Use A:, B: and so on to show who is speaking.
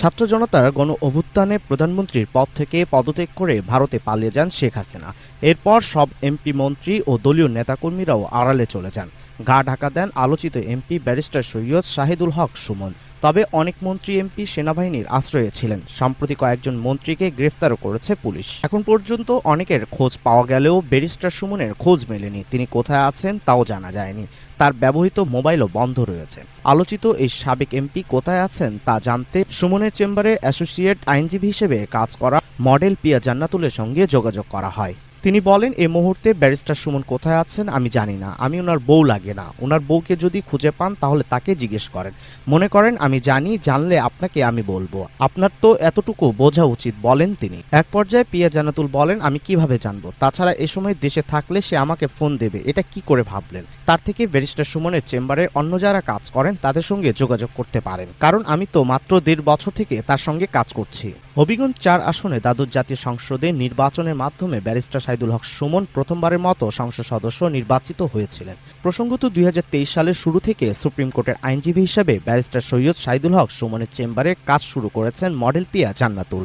A: ছাত্র জনতার গণ অভ্যুত্থানে প্রধানমন্ত্রীর পদ থেকে পদত্যাগ করে ভারতে পালিয়ে যান শেখ হাসিনা। এরপর সব এমপি মন্ত্রী ও দলীয় নেতাকর্মীরাও আড়ালে চলে যান। গা ঢাকা দেন আলোচিত এমপি ব্যারিস্টার সৈয়দ শাহিদুল হক সুমন। তবে অনেক মন্ত্রী এমপি সেনাবাহিনীর আশ্রয়ে ছিলেন। সম্প্রতি কয়েকজন মন্ত্রীকে গ্রেফতারও করেছে পুলিশ। এখন পর্যন্ত অনেকের খোঁজ পাওয়া গেলেও ব্যারিস্টার সুমনের খোঁজ মেলেনি। তিনি কোথায় আছেন তাও জানা যায়নি। তার ব্যবহৃত মোবাইলও বন্ধ রয়েছে। আলোচিত এই সাবেক এমপি কোথায় আছেন তা জানতে সুমনের চেম্বারে অ্যাসোসিয়েট আইনজীবী হিসেবে কাজ করা মডেল পিয়া জান্নাতুলের সঙ্গে যোগাযোগ করা হয়। তিনি বলেন এই মুহূর্তে ব্যারিস্টার সুমন কোথায় আছেন আমি জানি না। আমি ওনার বউ লাগে না। ওনার বউকে যদি খুঁজে পান তাহলে তাকে জিজ্ঞেস করেন। মনে করেন, আমি জানি, জানলে আপনাকে আমি বলব। আপনার তো এতটুকু বোঝা উচিত, বলেন তিনি। এক পর্যায়ে পিয়া জানাতুল বলেন, আমি কীভাবে জানব? তাছাড়া এ সময় দেশে থাকলে সে আমাকে ফোন দেবে। এটা কি করে ভাবলেন? তার থেকে ব্যারিস্টার সুমনের চেম্বারে অন্য যারা কাজ করেন, তাদের সঙ্গে যোগাযোগ করতে পারেন। কারণ আমি তো মাত্র দেড় বছর থেকে তার সঙ্গে কাজ করছি। হবিগঞ্জ চার আসনে দ্বাদশ জাতীয় সংসদে নির্বাচনের মাধ্যমে ব্যারিস্টার সাইদুল হক সুমন প্রথমবারের মতো সংসদ সদস্য নির্বাচিত হয়েছিলেন। প্রসঙ্গত দুই হাজার তেইশ সালের শুরু থেকে সুপ্রিম কোর্টের আইনজীবী হিসেবে ব্যারিস্টার সৈয়দ সাইদুল হক সুমনের চেম্বারে কাজ শুরু করেছেন মডেল পিয়া জান্নাতুল।